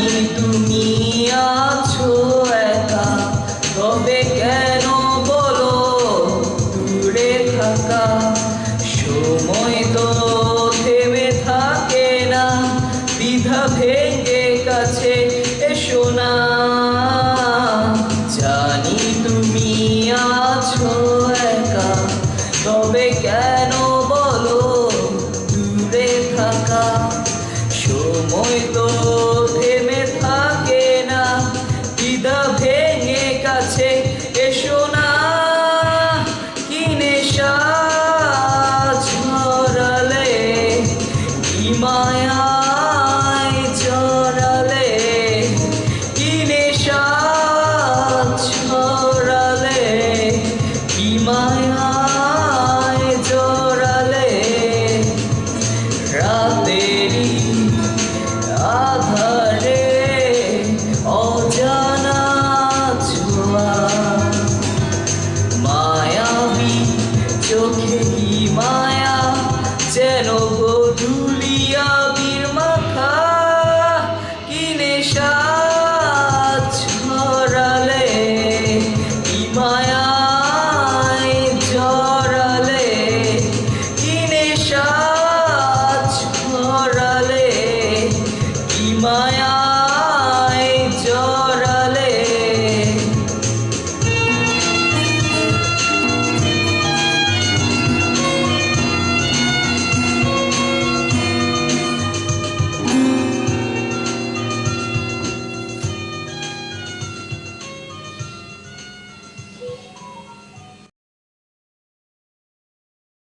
Ay, tú, mi ছড়ালে কি মায়ায় ছড়ালে কি নেশা ছড়ালে কি মায়ায় জড়ালে রাতেরই